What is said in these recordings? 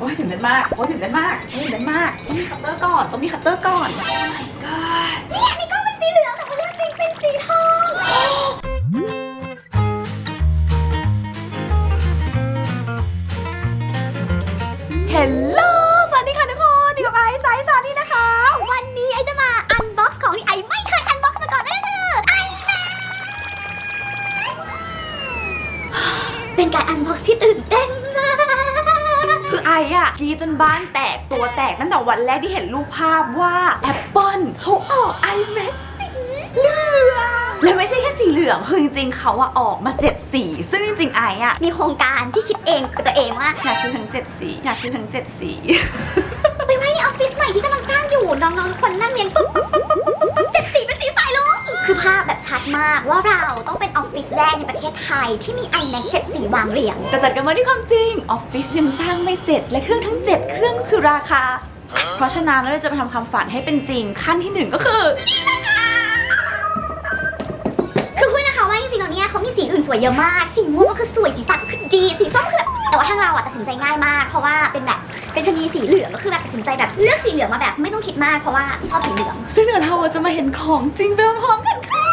โอ้ยตื่นเต้นมาก โอ้ยตื่นเต้นมากโอ้ยตื่นเต้นมาก ต้องมีคัตเตอร์ก่อน ต้องมีคัตเตอร์ก่อนโอ้ my god เนี่ยในกล้องเป็นสีเหลืองแต่ว่าเรื่องจริงเป็นสีทอง เฮลโลสวัสดีค่ะทุกคนนี่กับไอซ์ไซส์ซานี่นะคะ วันนี้ไอจะมาอันบ็อกซ์ของที่ไอไม่เคยอันบ็อกซ์มาก่อนนั่นก็คือไอแม็กเป็นการอันบ็อกซ์ที่ จนบ้านแตกตัวแตกตั้งแต่วันแรกที่เห็นรูปภาพว่า Apple เขาออก iMac สีเหลืองและไม่ใช่แค่สีเหลืองคือจริงๆเขาอะออกมา7สี ซึ่งจริงๆไออะมีโครงการที่คิดเองกับตัวเองว่าอยากซื้อทั้ง7สีอยากซื้อทั้ง7สี ไปไว้ในออฟฟิศใหม่ที่กำลังสร้างอยู่น้องๆทุกคนนั่งเรียนปุ๊บปุ๊บปุ๊บปุ๊บ ชัดมากว่าเราต้องเป็นออฟฟิศแรกในประเทศไทย ที่มี iMac 7สีวางเรียง แต่ตัดกันมาที่ความจริงออฟฟิศยังสร้างไม่เสร็จและเครื่องทั้ง 7 เครื่องก็คือราคา เพราะฉะนั้นเราจะไปทำความฝันให้เป็นจริงขั้นที่หนึ่งก็คือคือพูดนะคะว่าจริงๆแล้วเนี่ยเขามีสีอื่นสวยเยอะมาก สีม่วงก็คือสวยสีฟ้าก็คือดีสีส้มก็คือแบบแต่ว่าทางเราอะตัดสินใจง่ายมาก เพราะว่าเป็นแบบเป็นชนีสีเหลืองก็คือแบบตัดสินใจแบบเลือกสีเหลืองมาแบบไม่ต้องคิดมากเพราะว่าชอบสีเหลือง ซึ่งเดี๋ยวเราจะมาเห็นของจริงไปพร้อมๆกันค่ะ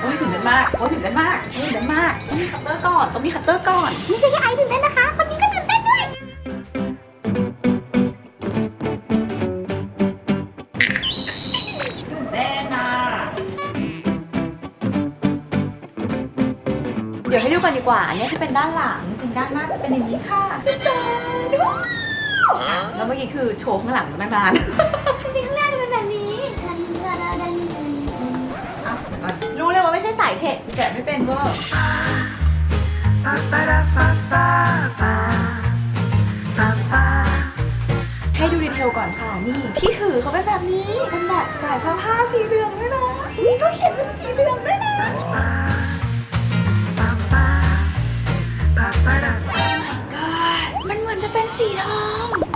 โอ้ยตื่นเต้นมากโอ้ยตื่นเต้นมากโอ้ยตื่นเต้นมากต้องมีคัตเตอร์ก่อนต้องมีคัตเตอร์ก่อน ไม่ใช่แค่ไอซ์ตื่นเต้นนะคะ คนนี้ก็ตื่นเต้นด้วย ตื่นเต้นอะเดี๋ยวให้ดูกันดีกว่าเนี่ยคือเป็นด้านหลัง จริงด้านหน้าจะเป็นอย่างนี้ค่ะตุ๊ดตาดูอะแล้วเมื่อกี้คือโชว์ข้างหลังตั้งนาน ช่สายเทคแกะไม่เป็นเวอร์ให้ดูดีเทลก่อนค่ะนี่ที่ถือเขาเป็นแบบนี้เป็นแบบสายผ้าผ้าสีเหลืองด้วยนะนี่ก็เขียนเป็นสีเหลืองด้วยนะมันเหมือนจะเป็นสีทอง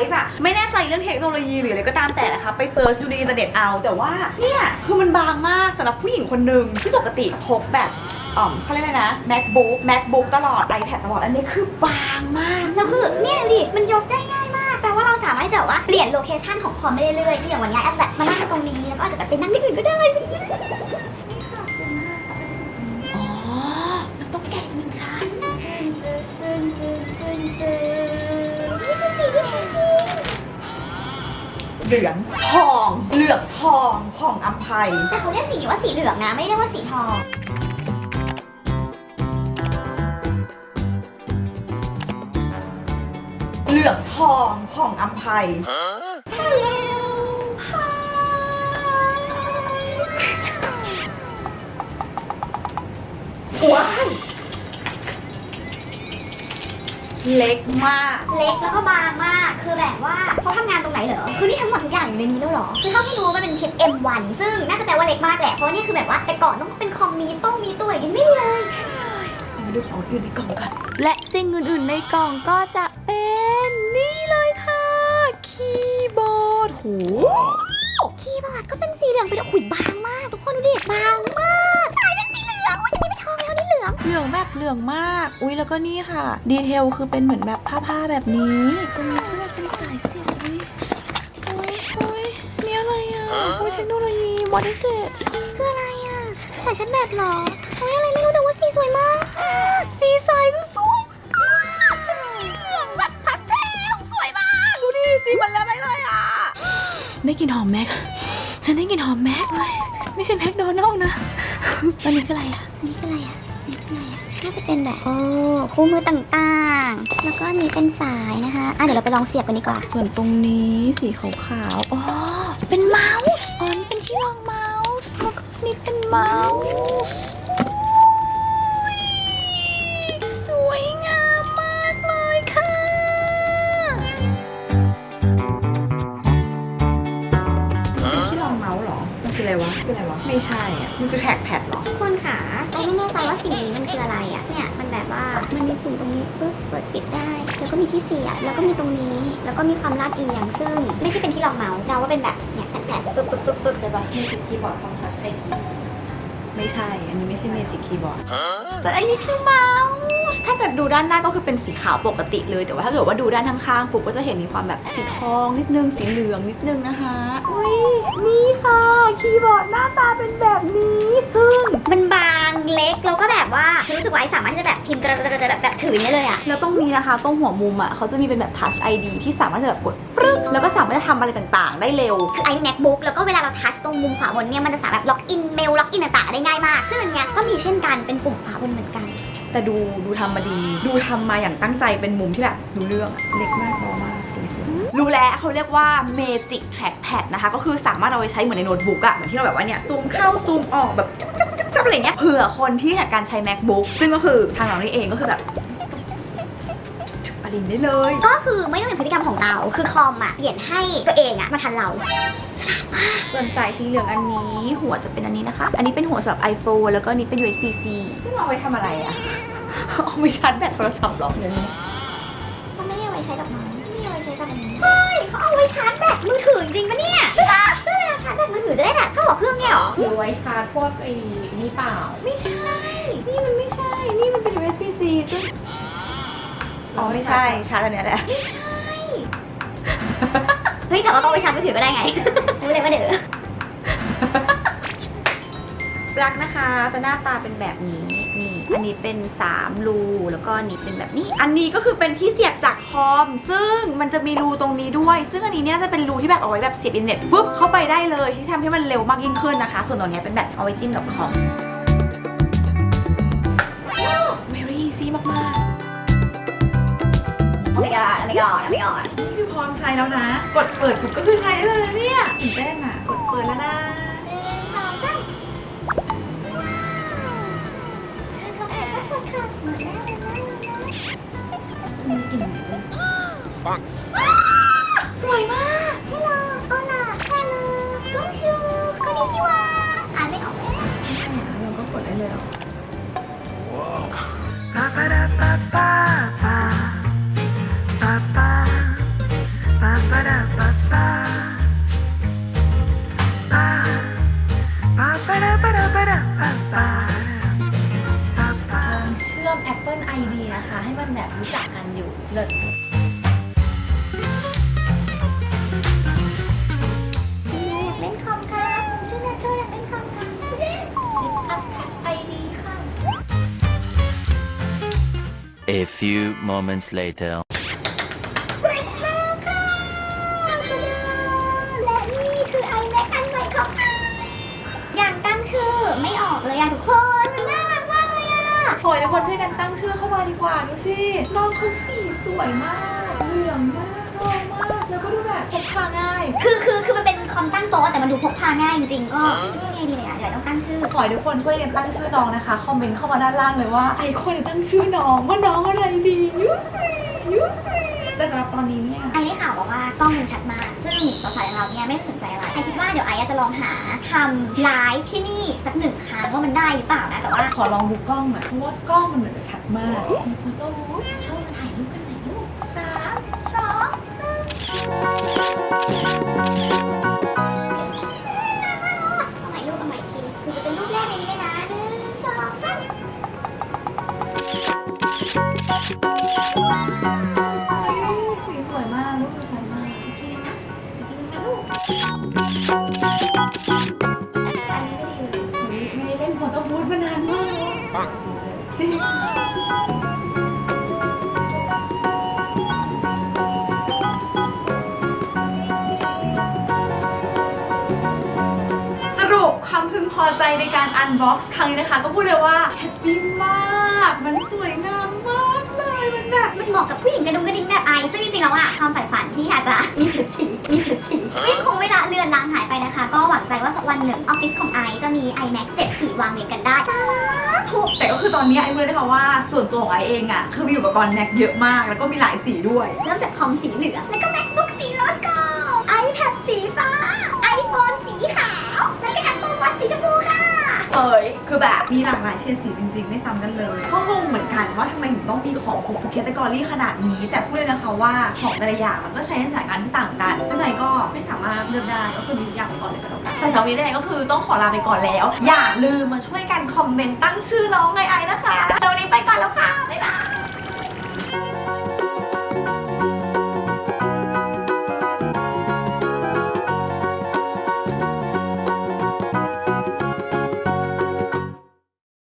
คนคือไอซ์อะไม่แน่ใจเรื่องเทคโนโลยีหรืออะไรก็ตามแต่นะคะไปเซิร์ชดูในอินเทอร์เน็ตเอา แต่ว่าเนี่ยคือมันบางมากสำหรับผู้หญิงคนหนึ่งที่ปกติพกแบบอ๋อมเขาเรียกอะไรนะ macbook macbook ตลอด ipad ตลอด อันนี้คือบางมาก แล้วคือเนี่ยดูดิ มันยกได้ง่ายมาก แปลว่าเราสามารถที่จะแบบว่าเปลี่ยนโลเคชันของคอมได้เรื่อยๆคืออย่างวันเนี้ยแอดแบบมานั่งตรงนี้ แล้วก็อาจจะแบบไปนั่งที่อื่นก็ได้อ๋อ มันต้องแกะหนึ่งชั้นนี่ เหลืองทอง เหลืองทองผ่องอัมภัย แต่เขาเรียกสีนี้ว่าสีเหลืองนะ ไม่ได้เรียกว่าสีทอง เหลืองทองผ่องอัมภัย ว้าย เล็กมาก เล็กแล้วก็บางมาก คือแบบว่าเขาทำงานตรงไหนเหรอ คือนี่ทั้งหมดทุกอย่างอยู่ในนี้แล้วเหรอ คือเท่าที่รู้มันเป็นชิป M1 ซึ่งน่าจะแปลว่าเล็กมากแหละ เพราะว่านี่คือแบบว่าแต่ก่อนต้องเป็นคอมมีต้องมีตัวอย่างนี้ไม่มีเลยมาดูของอื่นในกล่องกัน และสิ่งอื่น ๆ ในกล่องก็จะเป็นนี่เลยค่ะ คีย์บอร์ดหูคีย์บอร์ดก็เป็นสีเหลืองไปด้วยขุยบางมาก ทุกคนดูดิ บางมาก เหลืองเหลืองแบบเหลืองมาก อุ้ยแล้วก็นี่ค่ะ ดีเทลคือเป็นเหมือนแบบผ้าๆแบบนี้ตรงนี้ก็แบบเป็นสายเสียบอุ้ยโอ้ยโอ้ยนี่อะไรอะอุ้ยเทคโนโลยีบอดี้เซตคืออะไรอะสายชัดแบตเหรอโอ้ยอะไรไม่รู้แต่ว่าสีสวยมากสีสายก็สวยมากเป็นสีเหลืองแบบพาสเทลสวยมากดูดิสีมันแล้วไม่เลยอะได้กลิ่นหอมแม็กฉันได้กลิ่นหอมแม็กเลยไม่ใช่แม็กโดนัลด์นะอันนี้คืออะไรอะนี่คืออะไรอะ น่าจะเป็นแบบโอ้คู่มือต่างๆ แล้วก็มีเป็นสายนะคะอะเดี๋ยวเราไปลองเสียบกันดีกว่า ส่วนตรงนี้สีขาวๆ อ๋อ เป็นเมาส์อ๋อนี่เป็นที่รองเมาส์แล้วก็นี่เป็นเมาส์สวยงามมากเลยค่ะ เป็นที่รองเมาส์เหรอ มันคืออะไรวะคืออะไรวะ ไม่ใช่อะ มันคือแท็กแพดเหรอ ไอไม่แน่ใจว่าสิ่งนี้มันคืออะไรอะเนี่ยมันแบบว่ามันมีปุ่มตรงนี้ปุ๊บเปิดปิดได้ แล้วก็มีที่เสียบแล้วก็มีตรงนี้ แล้วก็มีความลาดเอียงซึ่ง ไม่ใช่เป็นที่รองเมาส์เดาว่าเป็นแบบเนี่ยแผ่นๆปึ๊บปึ๊บปึ๊บปึ๊บใช่ปะมีสิคีย์บอร์ดคอมทัชไอดีไม่ใช่ อันนี้ไม่ใช่เมจิกคีย์บอร์ดแต่อันนี้คือเมาส์ ถ้าเกิดดูด้านหน้าก็คือเป็นสีขาวปกติเลย แต่ว่าถ้าเกิดว่าดูด้านข้างๆปุ๊บก็จะเห็นมีความแบบสีทองนิดนึง สีเหลืองนิดนึงนะคะ อุ้ยนี่ค่ะ คีย์บอร์ดหน้าตาเป็นแบบนี้ ซึ่งมันบางเล็กแล้วก็แบบว่าฉันรู้สึกว่าไอสามารถที่จะแบบพิมพ์กระดาษแบบแบบถืออย่างนี้เลยอะแล้วตรงนี้นะคะตรงหัวมุมอะเขาจะมีเป็นแบบ Touch ID ที่สามารถจะแบบกดปรึ๊กแล้วก็สามารถจะทำอะไรต่างๆ ได้เร็ว คือไอมี macbook แล้วก็เวลาเราทัชตรงมุมขวาบนเนี่ยมันจะสามารถล็อกอินเมลล็อกอินต่างๆได้ง่ายมากซึ่งอันเนี้ยก็มีเช่นกันเป็นปุ่มขวาบนเหมือนกัน แต่ดูดูทำมาดี ดูทำมาอย่างตั้งใจเป็นมุมที่แบบดูเรื่องเล็กมากเบามากสีสวยรู้แล้วเขาเรียกว่า Magic Trackpad นะคะ ก็คือสามารถเอาไปใช้เหมือนในโน้ตบุ๊กอะเหมือนที่เราแบบว่าเนี่ยซูมเข้าซูมออกแบบจับจับจับจับอะไรเงี้ยเผื่อคนที่ถนัดการใช้ MacBook ซึ่งก็คือทางเรานี่เองก็คือแบบ อะไรอย่างนี้ได้เลย ก็คือไม่ต้องเป็นพฤติกรรมของเรา คือคอมอะเปลี่ยนให้ตัวเองอะมาทันเรา ส่วนสายสีเหลืองอันนี้หัวจะเป็นอันนี้นะคะ อันนี้เป็นหัวสำหรับ iPhone แล้วก็อันนี้เป็น USB-C ซึ่งเอาไว้ทำอะไรอะ เอาไปชาร์จแบตโทรศัพท์เหรอเนี่ยมันไม่ได้เอาไว้ใช้กับมันไม่ได้เอาไว้ใช้กับอันนี้เฮ้ยเขาเอาไว้ชาร์จแบตมือถือจริงปะเนี่ยใช่ปะเพื่อเวลาชาร์จแบตมือถือจะได้แบบเข้าหัวเครื่องเนี่ยเหรอคือไว้ชาร์จพวกไอ้นี่เปล่า ไม่ใช่ นี่มันไม่ใช่ นี่มันเป็น USB-C ซึ่ง อ๋อไม่ใช่ชาร์จอันเนี้ยแหละ เฮ้ยแต่ว่าก็เอาไว้ชาร์จมือถือก็ได้ไง รู้เลยว่าเดือปลั๊กนะคะจะหน้าตาเป็นแบบนี้นี่ อันนี้เป็น 3 รูแล้วก็อันนี้เป็นแบบนี้ อันนี้ก็คือเป็นที่เสียบจากคอม ซึ่งมันจะมีรูตรงนี้ด้วย ซึ่งอันนี้เนี่ยจะเป็นรูที่แบบเอาไว้แบบเสียบอินเทอร์เน็ตปุ๊บเข้าไปได้เลยที่ทำให้มันเร็วมากยิ่งขึ้นนะคะ ส่วนตรงเนี้ยเป็นแบบเอาไว้จิ้มกับคอม อ้ my god โอ้ my god โอ้ my god ๆนี่คือพร้อมใช้แล้วนะ กดเปิดปุ๊บก็คือใช้ได้เลยนะเนี่ยตื่นเต้นอะ กดเปิดแล้วนะหนึ่งสองสามเชิญชมถ่ายภาพสดค่ะหมดแล้วหมดแล้วหมดแล้วมีกลิ่นไหนบ้างสวยมากฮัลโหลโอลาฮัลโหลบุ้งชูคอนนิจิวาอ่านไม่ออกเลยไม่ใช่นะเราก็กดได้เลยเหรอล A few moments later. เสร็จแล้วค่ะและนี่คือ iMac อันใหม่ของไออย่างตั้งชื่อไม่ออกเลยอะทุกคน มันน่ารักมากเลยอะขอให้ทุกคนช่วยกันตั้งชื่อเข้ามาดีกว่าดูสิน้องเขาสีสวยมากเหลืองมากทองมากแล้วก็ดูแบบพกพาง่าย คือคือคือมันเป็น คอมตั้งโต๊ะแต่มันดูพกพาง่ายจริงๆก็ยังไงดีเลยอะเดี๋ยวต้องตั้งชื่อ ขอให้ทุกคนช่วยกันตั้งชื่อน้องนะคะ คอมเมนต์เข้ามาด้านล่างเลยว่าไอคนจะตั้งชื่อน้องว่าน้องอะไรดียุ้ยยุ้ยแต่สำหรับตอนนี้เนี่ยไอได้ข่าวบอกว่ากล้องมันชัดมาก ซึ่งสาวๆอย่างเราเนี่ยไม่สนใจอะไรไอคิดว่าเดี๋ยวไอจะลองหาทำไลฟ์ที่นี่สักหนึ่งครั้งว่ามันได้หรือเปล่านะแต่ว่าขอลองดูกล้องหน่อยเพราะว่ากล้องมันเหมือนจะชัดมากมีโฟโต้บูธชอบ ในการอันบ็อกซ์ครั้งนี้นะคะ ก็พูดเลยว่าแฮปปี้มาก มันสวยงามมากเลยมันแบบ มันเหมาะกับผู้หญิงกระดุมกระดิ่งแบบไอซึ่งจริงๆแล้วอะความใฝ่ฝันที่อยากจะมีเจ็ดสีมีเจ็ดสีไม่คงเวลาเลือนลางหายไปนะคะ ก็หวังใจว่าสักวันหนึ่งออฟฟิศของไอจะมี iMac 7สีวางเรียงกันได้ถูกแต่ก็คือตอนนี้ไอ้เมื่อได้ค่ะว่าส่วนตัวของไอเองอะคือมีอุปกรณ์แม็กเยอะมาก แล้วก็มีหลายสีด้วย เริ่มจากคอมสีเหลืองแล้วก็ MacBook สีโรสโก iPad สีฟ้า iPhone สีขา เอ้ยคือแบบมีหลากหลายเฉดสีจริง ๆ ไม่ซ้ำกันเลย ก็งงเหมือนกันว่าทำไมถึงต้องมีของครบทุกแคตตากรีขนาดนี้ แต่พูดเลยนะคะว่าของแต่ละอย่างมันก็ใช้ในสถานการณ์ที่ต่างกัน ซึ่งไงก็ไม่สามารถเลือกได้ก็คือมีทุกอย่างไปก่อนเลยก็แล้วกันแต่สำหรับวันนี้เนี่ยก็คือต้องขอลาไปก่อนแล้ว อย่าลืมมาช่วยกันคอมเมนต์ตั้งชื่อน้องไงไอนะคะสำหรับวันนี้ไปก่อนแล้วค่ะบ๊ายบาย